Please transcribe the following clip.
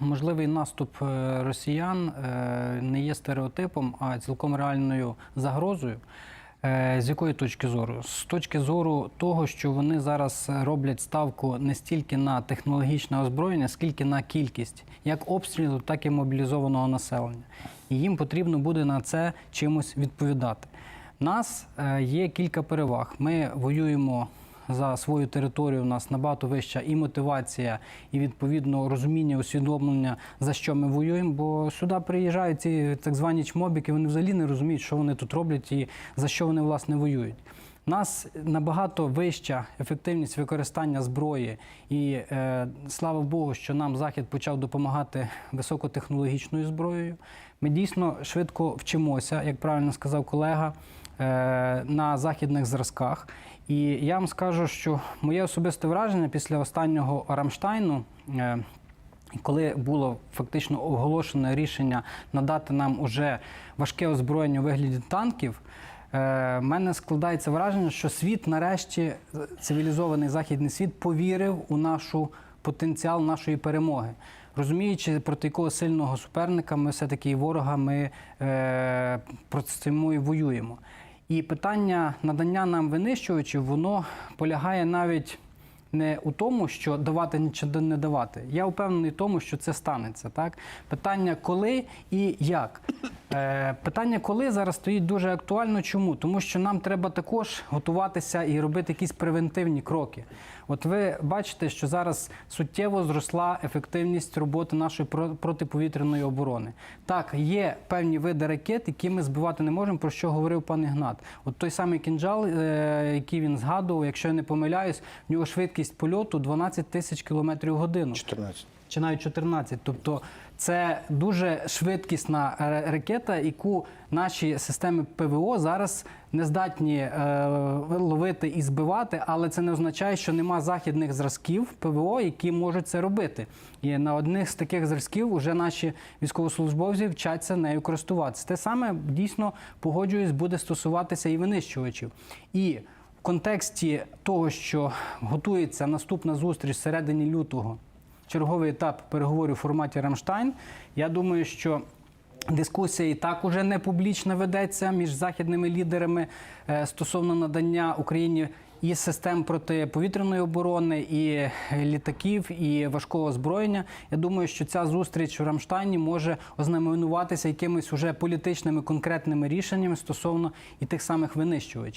Можливий наступ е, росіян е, не є стереотипом, а цілком реальною загрозою. Е, З якої точки зору? З точки зору того, що вони зараз роблять ставку не стільки на технологічне озброєння, скільки на кількість як обстрілу, так і мобілізованого населення. І їм потрібно буде на це чимось відповідати. Нас є кілька переваг. Ми воюємо за свою територію. У нас набагато вища і мотивація, і відповідно розуміння, усвідомлення, за що ми воюємо. Бо сюди приїжджають ці так звані чмобіки, вони взагалі не розуміють, що вони тут роблять і за що вони власне воюють. Нас набагато вища ефективність використання зброї, і е, слава Богу, що нам Захід почав допомагати високотехнологічною зброєю. Ми дійсно швидко вчимося, як правильно сказав колега, е, на західних зразках. І я вам скажу, що моє особисте враження після останнього Рамштайну. е, коли було фактично оголошено рішення надати нам уже важке озброєння у вигляді танків, в мене складається враження, що світ, нарешті, цивілізований західний світ, повірив у нашу потенціал нашої перемоги. Розуміючи, проти якого сильного суперника ми все-таки ворога ми е, проти і воюємо. І питання надання нам винищувачів, воно полягає навіть не у тому, що давати чи не давати. Я впевнений в тому, що це станеться. Так? Питання коли і як. Е, питання коли зараз стоїть дуже актуально. Чому? Тому що нам треба також готуватися і робити якісь превентивні кроки. От ви бачите, що зараз суттєво зросла ефективність роботи нашої про- протиповітряної оборони. Так, є певні види ракет, які ми збивати не можемо, про що говорив пан Ігнат. От той самий кінжал, е, який він згадував, якщо я не помиляюсь, в нього швидкість польоту 12 тисяч кілометрів в годину 14. Чи навіть 14. Тобто це дуже швидкісна ракета, яку наші системи ПВО зараз не здатні е, ловити і збивати, але це не означає, що нема західних зразків ПВО, які можуть це робити. І на одних з таких зразків вже наші військовослужбовці вчаться нею користуватися. Те саме дійсно погоджуюсь, буде стосуватися і винищувачів. І в контексті того, що готується наступна зустріч всередині лютого черговий етап переговорів у форматі Рамштайн. Я думаю, що дискусія і так уже не публічна ведеться між західними лідерами е, стосовно надання Україні і систем протиповітряної оборони, і літаків, і важкого озброєння. Я думаю, що ця зустріч у Рамштайні може ознаменуватися якимись уже політичними конкретними рішеннями стосовно і тих самих винищувачів.